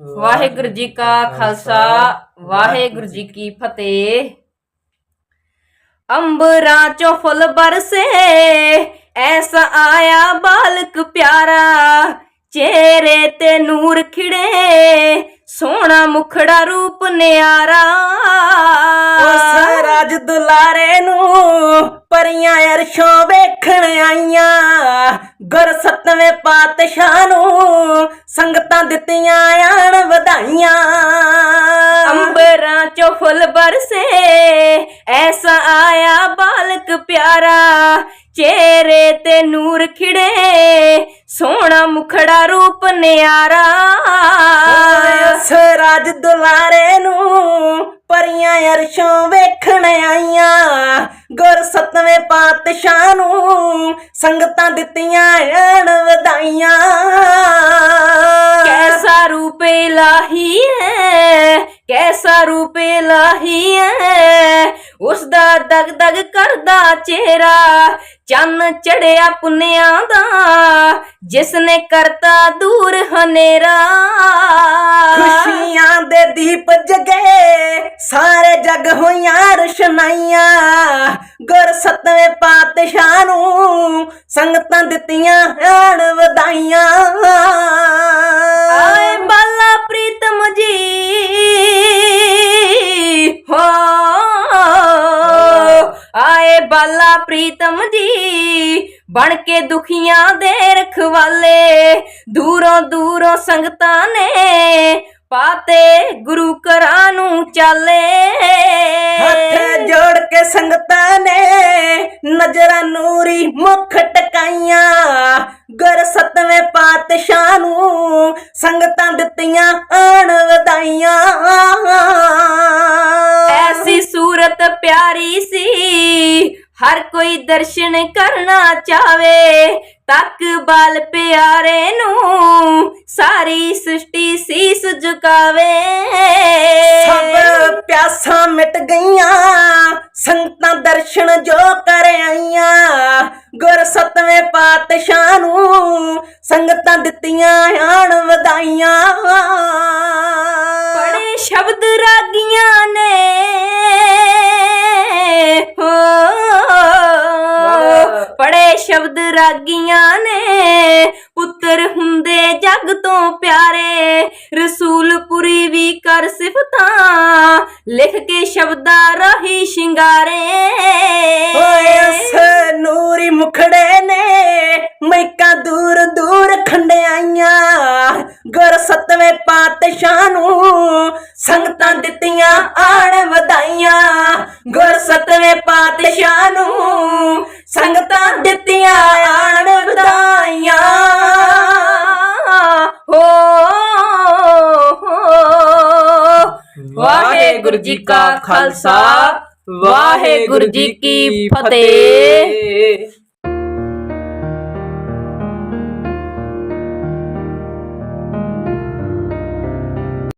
ਵਾਹਿਗੁਰੂ ਜੀ ਕਾ ਖਾਲਸਾ, ਵਾਹਿਗੁਰੂ ਜੀ ਕੀ ਫਤਿਹ। ਅੰਬਰਾਂ ਚੋਂ ਫੁੱਲ ਬਰਸੇ, ਐਸਾ ਆਇਆ ਬਾਲਕ ਪਿਆਰਾ, ਚਿਹਰੇ ਤੇ ਨੂਰ ਖਿੜੇ, ਸੋਹਣਾ ਮੁਖੜਾ ਰੂਪ ਨਿਆਰਾ। ਉਸ ਦੁਲਾਰੇ ਨੂੰ ਪਰੀਆਂ ਅਰਸ਼ੋਂ ਵੇਖਣ ਆਈਆਂ। ਗੁਰ ਸਤਵੇਂ ਪਾਤਸ਼ਾਹ ਨੂੰ ਸੰਗਤਾਂ ਦਿੱਤੀਆਂ, ਆਣ ਵਧਾਈਆਂ। ਅੰਬਰਾਂ ਚੋਂ ਫੁੱਲ ਬਰਸੇ, ਐਸਾ ਆਇਆ ਬਾਲਕ ਪਿਆਰਾ। ਚਿਹਰੇ ਤੇ ਨੂਰ ਖਿੜੇ, ਸੋਹਣਾ ਮੁਖੜਾ ਰੂਪ ਨਿਆਰਾ। ਉਸ ਦੁਲਾਰੇ ਸਾਰੀਆਂ ਅਰਸ਼ੋ ਵੇਖਣ ਆਈਆਂ। ਗੁਰ ਸਤਵੇਂ ਪਾਤਸ਼ਾਹ ਨੂੰ ਸੰਗਤਾਂ ਦਿੱਤੀਆਂ ਐਣ ਵਧਾਈਆਂ। ਕੈਸਾ ਰੂਪ ਲਾਹੀ ਹੈ ਕੈਸਾ ਰੂਪ ਲਾਹੀ ਐ? ਉਸ ਦਾ ਦਗ ਦਗ ਕਰਦਾ ਚਿਹਰਾ, ਚੰਨ ਚੜਿਆ ਪੁੰਨਿਆਂ ਦਾ ਜਿਸ ਨੇ ਕਰਤਾ ਦੂਰ ਹਨੇਰਾ। ਖੁਸ਼ੀਆਂ ਦੇ ਦੀਪ ਜਗੇ, ਸਾਰੇ ਜਗ ਹੋਈਆਂ ਰਸ਼ਨਾਈਆਂ। ਗੁਰ ਸਤਵੇਂ ਪਾਤਸ਼ਾਹ ਨੂੰ ਸੰਗਤਾਂ ਦਿੱਤੀਆਂ ਹਣ ਵਧਾਈਆਂ। ਬਾਲਾ ਪ੍ਰੀਤਮ ਜੀ। ਬਣ ਕੇ ਦੁਖੀਆਂ ਦੇ ਰਖਵਾਲੇ। ਦੂਰੋਂ ਦੂਰੋਂ ਸੰਗਤਾਂ ਨੇ ਪਾਤੇ ਗੁਰੂ ਘਰਾਂ ਨੂੰ ਚਾਲੇ। ਹੱਥ ਜੋੜ ਕੇ ਸੰਗਤਾਂ ਨੇ ਨਜ਼ਰਾਂ ਨੂਰੀ ਮੁਖ ਟਕਾਈਆਂ। ਗੁਰ ਸਤਵੇਂ ਪਾਤਸ਼ਾਹ ਨੂੰ ਸੰਗਤਾਂ ਦਿੱਤੀਆਂ ਆਣ ਵਧਾਈਆਂ। ਐਸੀ ਸੂਰਤ ਪਿਆਰੀ ਸੀ। ਹਰ ਕੋਈ ਦਰਸ਼ਨ ਕਰਨਾ ਚਾਵੇ ਤੱਕ ਬਲ ਪਿਆਰੇ ਨੂੰ ਸਾਰੀ ਸ੍ਰਿਸ਼ਟੀ ਸੀਸ ਝੁਕਾਵੇ ਸਭ ਪਿਆਸਾਂ ਮਿਟ ਗਈਆਂ ਸੰਗਤਾਂ ਦਰਸ਼ਨ ਜੋ ਕਰ ਆਈਆਂ। ਗੁਰ ਸਤਵੇਂ ਪਾਤਸ਼ਾਹ ਨੂੰ ਸੰਗਤਾਂ ਦਿੱਤੀਆਂ ਆਣ ਵਧਾਈਆਂ। ਬੜੇ ਸ਼ਬਦ ਰਾਗੀਆਂ ਨੇ। ਸ਼ਬਦ ਰਾਗੀਆਂ ਨੇ। ਪੁੱਤਰ ਹੁੰਦੇ ਜਗ ਤੋਂ ਪਿਆਰੇ। ਰਸੂਲਪੁਰੀ ਵੀ ਕਰ ਸਿਫਤਾਂ। ਲਿਖ ਕੇ ਸ਼ਬਦਾਂ ਰਾਹੀ ਸ਼ਿੰਗਾਰੇ। ਓਏ ਉਸ ਨੂਰੀ ਮੁਖੜੇ ਨੇ। ਮੈਕਾਂ ਦੂਰ ਦੂਰ ਖੰਡਿਆਈਆਂ। ਗੁਰ ਸਤਵੇਂ ਪਾਤਸ਼ਾਹ ਨੂੰ ਸੰਗਤਾਂ ਦਿੱਤੀਆਂ, ਆਣ ਵਧਾਈਆਂ। ਗੁਰ ਸਤਵੇਂ ਪਾਤਸ਼ਾਹ ਨੂੰ ਸੰਗਤਾਂ ਦਿੱਤੀਆਂ, ਆਣ ਵਧਾਈਆਂ। ਹੋ ਵਾਹਿਗੁਰੂ ਜੀ ਕਾ ਖਾਲਸਾ, ਵਾਹਿਗੁਰੂ ਜੀ ਕੀ ਫਤਿਹ।